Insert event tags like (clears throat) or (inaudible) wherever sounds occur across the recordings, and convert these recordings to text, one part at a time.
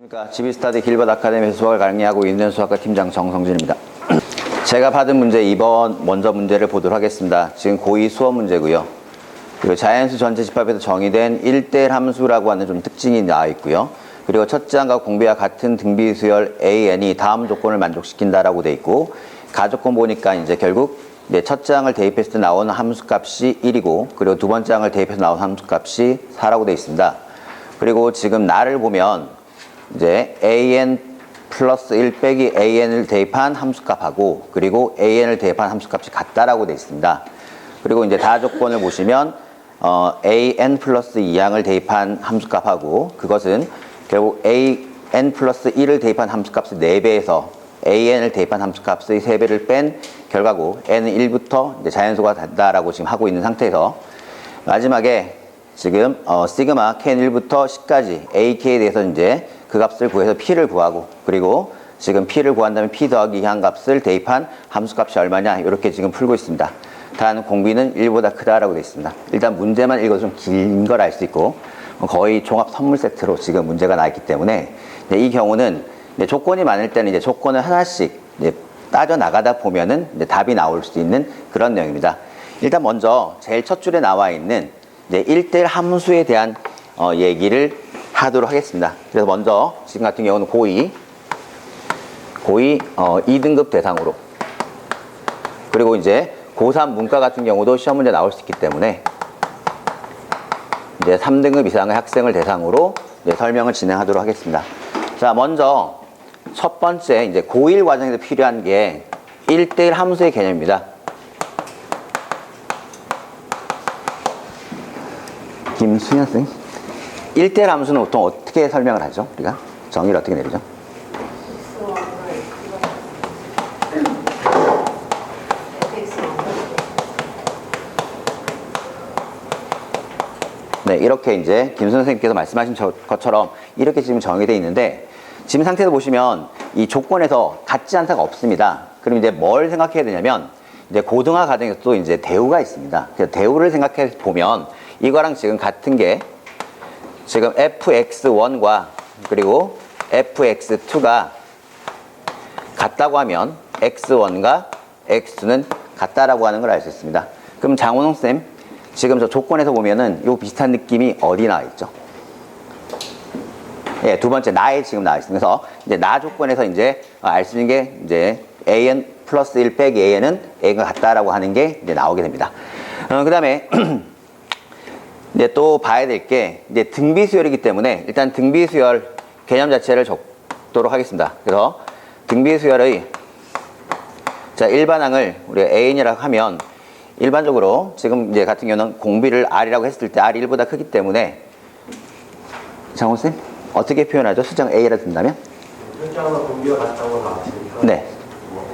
그러니까 지비스타드 길버드 아카데미에서 수학을 강의하고 있는 수학과 팀장 정성진입니다. (clears throat) 제가 받은 문제 2번 먼저 문제를 보도록 하겠습니다. 지금 고2 수업 문제고요. 그리고 자연수 전체 집합에서 정의된 1대1 함수라고 하는 좀 특징이 나와 있고요. 그리고 첫 장과 공비와 같은 등비 수열 AN이 다음 조건을 만족시킨다라고 돼 있고 가조건 보니까 이제 결국 이제 첫 장을 때 나오는 함수값이 1이고 그리고 두 번째 장을 대입해서 나오는 함수값이 4라고 돼 있습니다. 그리고 지금 나를 보면 이제 an 플러스 1 빼기 an을 대입한 함수값하고 그리고 an을 대입한 함수값이 같다라고 되어 있습니다. 그리고 이제 다 조건을 보시면 어, an 플러스 2항을 대입한 함수값하고 그것은 결국 an 플러스 1을 대입한 함수값의 4배에서 an을 대입한 함수값의 3배를 뺀 결과고 n은 1부터 이제 자연수가 된다라고 지금 하고 있는 상태에서 마지막에 지금 어, 시그마 ken 1부터 10까지 ak에 대해서 이제 그 값을 구해서 p를 구하고 그리고 지금 p를 구한 다음에 p 더하기 2한 값을 대입한 함수값이 얼마냐 이렇게 지금 풀고 있습니다. 단 공비는 1보다 크다라고 되어 있습니다. 일단 문제만 읽어도 좀 긴 걸 알 수 있고 거의 종합 선물 세트로 지금 문제가 나 있기 때문에 이 경우는 조건이 많을 때는 이제 조건을 하나씩 따져 나가다 보면은 이제 답이 나올 수 있는 그런 내용입니다. 일단 먼저 제일 첫 줄에 나와 있는 이제 1대1 함수에 대한 어, 얘기를 하도록 하겠습니다. 그래서 먼저 지금 같은 경우는 고2 고2 어, 2등급 대상으로 그리고 이제 고3 문과 같은 경우도 시험 문제 나올 수 있기 때문에 이제 3등급 이상의 학생을 대상으로 설명을 진행하도록 하겠습니다. 자, 먼저 첫 번째 이제 고1 과정에서 필요한 게 1대1 함수의 개념입니다. 김수현 쌤. 1대1 함수는 보통 어떻게 설명을 하죠? 우리가 정의를 어떻게 내리죠? 네, 이렇게 이제 김 선생님께서 말씀하신 저- 것처럼 이렇게 지금 정의되어 있는데 지금 상태에서 보시면 이 조건에서 같지 않다가 없습니다. 그럼 이제 뭘 생각해야 되냐면 이제 고등화 과정에서 또 이제 대우가 있습니다. 그래서 대우를 생각해 보면 이거랑 지금 같은 게 지금 fx1과 그리고 fx2가 같다고 하면 x1과 x는 같다라고 하는 걸 알 수 있습니다. 그럼 장원홍 쌤, 지금 저 조건에서 보면은 요 비슷한 느낌이 어디 나와 있죠? 예, 두 번째 나에 지금 나와 있습니다. 그래서 이제 나 조건에서 이제 알 수 있는 게 이제 an 플러스 1 빼기 an은 a가 같다라고 하는 게 이제 나오게 됩니다. 어, 그 다음에 (clears throat) 이제 또 봐야 될 게 이제 등비 수열이기 때문에 일단 등비 수열 개념 자체를 적도록 하겠습니다. 그래서 등비 수열의 자 일반항을 우리 A이라고 하면 일반적으로 지금 이제 같은 경우는 공비를 R이라고 했을 때 R이 1보다 크기 때문에 장훈 쌤 어떻게 표현하죠? 수정 A라 든다면? 현장과 공비가 같다고 나왔으니까 네. 뭐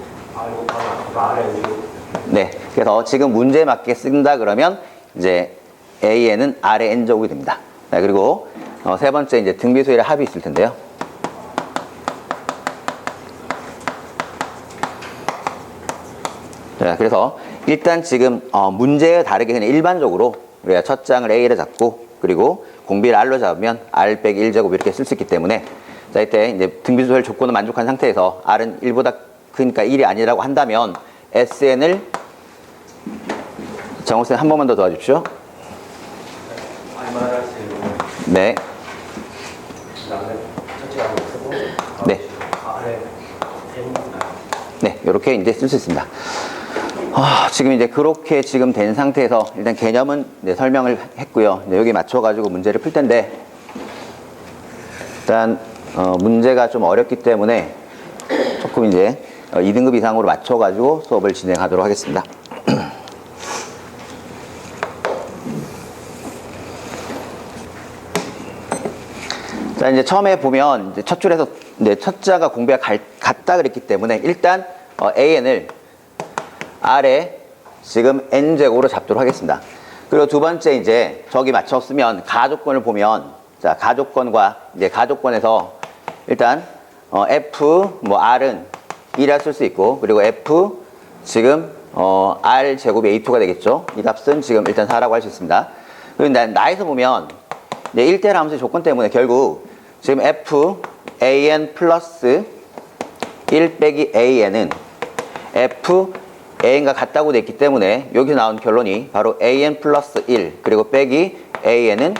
네. 그래서 지금 문제에 맞게 쓴다 그러면 이제 A에는 R의 N제곱이 됩니다. 네, 그리고 어, 세 번째 이제 등비수열의 합이 있을 텐데요. 자, 그래서 일단 지금 어, 문제에 다르게 그냥 일반적으로 우리가 첫 장을 A를 잡고 그리고 공비를 R로 잡으면 R 빼기 1제곱 이렇게 쓸 수 있기 때문에 자 이때 이제 등비수열 조건을 만족한 상태에서 R은 1보다 크니까 1이 아니라고 한다면 SN을 정호쌤 한 번만 더 도와주십시오. 네. 네. 네, 이렇게 이제 쓸 수 있습니다. 아, 지금 이제 그렇게 지금 된 상태에서 일단 개념은 이제 설명을 했고요. 이제 여기 맞춰가지고 문제를 풀 텐데, 일단, 어, 문제가 좀 어렵기 때문에 조금 이제 어, 2등급 이상으로 맞춰가지고 수업을 진행하도록 하겠습니다. 자, 이제 처음에 보면 이제 첫 줄에서 이제 첫 자가 공비가 갈- 같다 그랬기 때문에 일단 어, AN을 R에 지금 N제곱으로 잡도록 하겠습니다. 그리고 두 번째 이제 저기 맞췄으면 가조건을 보면 자, 가조건과 이제 가조건에서 일단 어, F 뭐 R은 2라 쓸 수 있고 그리고 F 지금 어, R 제곱이 A2가 되겠죠. 이 값은 지금 일단 4라고 할 수 있습니다. 그리고 나, 나에서 보면 이제 1대1 함수의 조건 때문에 결국 지금 F an 플러스 1 빼기 an은 f an과 같다고 됐기 때문에 여기서 나온 결론이 바로 an 플러스 1 그리고 빼기 an은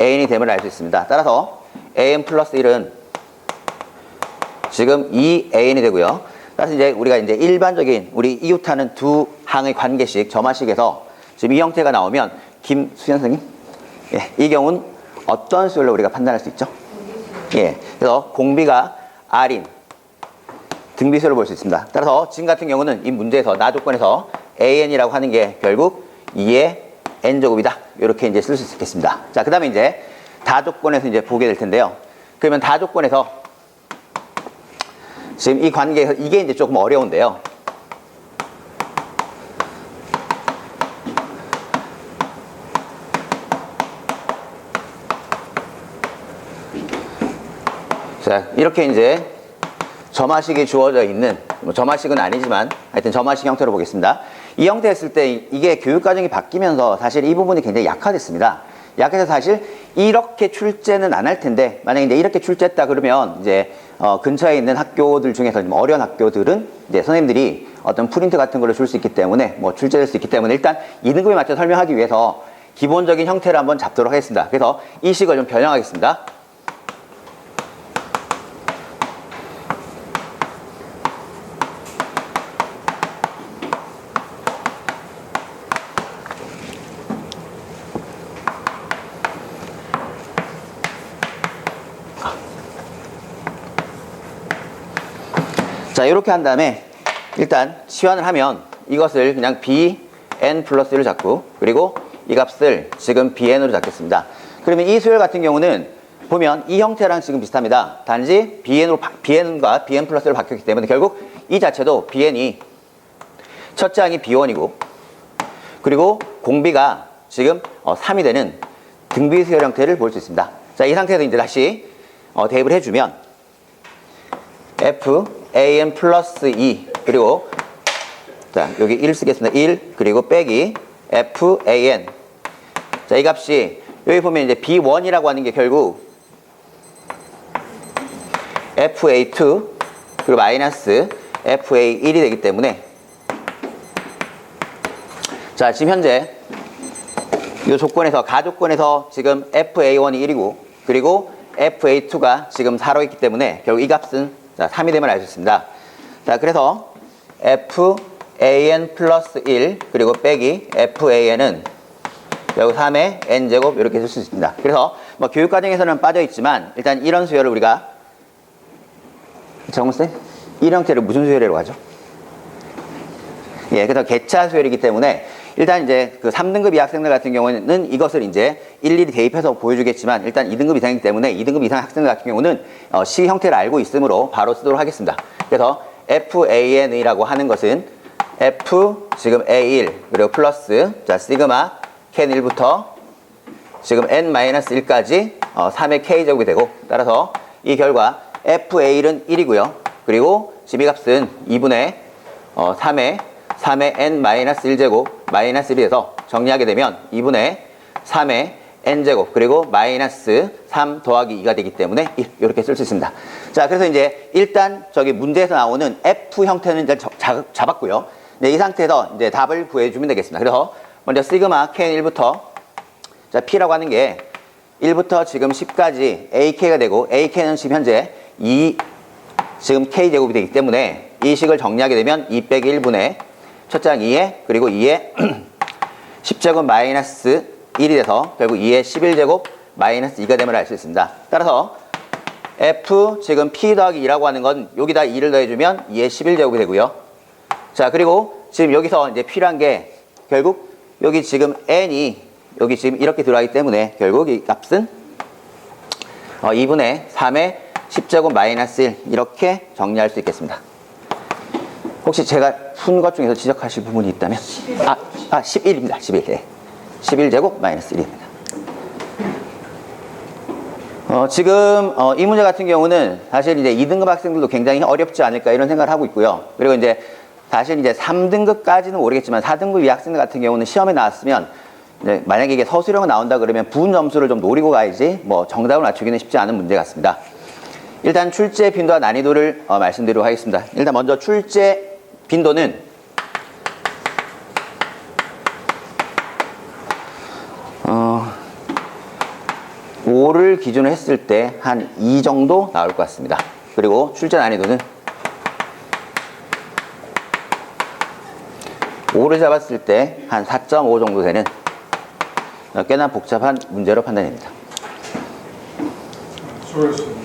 an이 됨을 알 수 있습니다. 따라서 an 플러스 1은 지금 2an이 되고요. 따라서 이제 우리가 이제 일반적인 우리 이웃하는 두 항의 관계식 점화식에서 지금 이 형태가 나오면 김수현 선생님 예, 이 경우는 어떤 수열로 우리가 판단할 수 있죠? 예, 그래서 공비가 R인 등비수를 볼 수 있습니다. 따라서 지금 같은 경우는 이 문제에서 나 조건에서 AN이라고 하는 게 결국 2의 N제곱이다. 이렇게 이제 쓸 수 있겠습니다. 자, 그 다음에 이제 다 조건에서 이제 보게 될 텐데요. 그러면 다 조건에서 지금 이 관계에서 이게 이제 조금 어려운데요. 자, 이렇게 이제 점화식이 주어져 있는, 뭐 점화식은 아니지만 하여튼 점화식 형태로 보겠습니다. 이 형태 했을 때 이게 교육과정이 바뀌면서 사실 이 부분이 굉장히 약화됐습니다. 약해서 사실 이렇게 출제는 안 할 텐데 만약에 이제 이렇게 출제했다 그러면 이제 어, 근처에 있는 학교들 중에서 좀 어려운 학교들은 이제 선생님들이 어떤 프린트 같은 걸로 줄수 있기 때문에 뭐 출제될 수 있기 때문에 일단 2등급에 맞춰 설명하기 위해서 기본적인 형태를 한번 잡도록 하겠습니다. 그래서 이 식을 좀 변형하겠습니다. 자, 이렇게 한 다음에 일단 치환을 하면 이것을 그냥 bn 플러스 1을 잡고 그리고 이 값을 지금 bn으로 잡겠습니다. 그러면 이 수열 같은 경우는 보면 이 형태랑 지금 비슷합니다. 단지 bn으로 바- bn과 bn 플러스로 바뀌었기 때문에 결국 이 자체도 bn이 첫째 항이 b1이고 그리고 공비가 지금 어, 3이 되는 등비 수열 형태를 볼 수 있습니다. 자, 이 상태에서 이제 다시 어, 대입을 해주면 f an 플러스 2 그리고 자 여기 1 쓰겠습니다. 1 그리고 빼기. F an 자 이 값이 여기 보면 이제 b1이라고 하는 게 결국 fa2 그리고 마이너스 fa1이 되기 때문에 자 지금 현재 이 조건에서 가조건에서 지금 FA1이 1이고 그리고 FA2가 지금 4로 있기 때문에 결국 이 값은 자, 3이 되면 알 수 있습니다. 자 그래서 FAN 플러스 1 그리고 빼기 FAN은 결국 3의 N제곱 이렇게 쓸 수 있습니다. 그래서 뭐 교육 과정에서는 빠져 있지만 일단 이런 수열을 우리가 정훈 쌤? 이 형태를 무슨 수열이라고 하죠? 예, 그래서 개차 수열이기 때문에 일단 이제 그 3등급 이학생들 같은 경우는 이것을 이제 일일이 대입해서 보여주겠지만 일단 2등급 이상이기 때문에 2등급 이상 학생들 같은 경우는 어, 시 형태를 알고 있으므로 바로 쓰도록 하겠습니다. 그래서 FAN이라고 하는 것은 F 지금 A1 그리고 플러스 자 시그마 캔 1부터 지금 n-1까지 어, 3의 k제곱이 되고 따라서 이 결과 fa1은 1이고요. 그리고 지비 값은 2분의 어, 3의 3의 n-1제곱 마이너스 1에서 정리하게 되면 2분의 3의 n제곱 그리고 마이너스 3 더하기 2가 되기 때문에 1 이렇게 쓸 수 있습니다. 자 그래서 이제 일단 저기 문제에서 나오는 f 형태는 이제 저- 자- 잡았고요. 네, 이 상태에서 이제 답을 구해주면 되겠습니다. 그래서 먼저 시그마 k1부터 자, P라고 하는 게 1부터 지금 10까지 AK가 되고 AK는 지금 현재 2 지금 K제곱이 되기 때문에 이 식을 정리하게 되면 2 빼기 1분의 첫째 항 2에 그리고 2에 10제곱 (clears throat) 마이너스 1이 돼서 결국 2에 11제곱 마이너스 2가 됨을 알 수 있습니다. 따라서 F 지금 P 더하기 2라고 하는 건 여기다 2를 더해주면 2에 11제곱이 되고요. 자, 그리고 지금 여기서 이제 필요한 게 결국 여기 지금 n이 여기 지금 이렇게 들어가기 때문에 결국 이 값은 어, 2분의 3의 10제곱 마이너스 1 이렇게 정리할 수 있겠습니다. 혹시 제가 푼것 중에서 지적하실 부분이 있다면 아, 아 11입니다. 11. 네. 11제곱 마이너스 1입니다. 어, 지금 어, 이 문제 같은 경우는 사실 이제 2등급 학생들도 굉장히 어렵지 않을까 이런 생각을 하고 있고요. 그리고 이제 사실 이제 3등급까지는 모르겠지만 4등급 이 학생들 같은 경우는 시험에 나왔으면 이제 만약에 이게 서술형이 나온다 그러면 부분 점수를 좀 노리고 가야지 뭐 정답을 맞추기는 쉽지 않은 문제 같습니다. 일단 출제 빈도와 난이도를 어, 말씀드리도록 하겠습니다. 일단 먼저 출제 빈도는 어, 5를 기준으로 했을 때 한 2 정도 나올 것 같습니다. 그리고 출제 난이도는 5를 잡았을 때 한 4.5 정도 되는 어, 꽤나 복잡한 문제로 판단됩니다. 수고했습니다.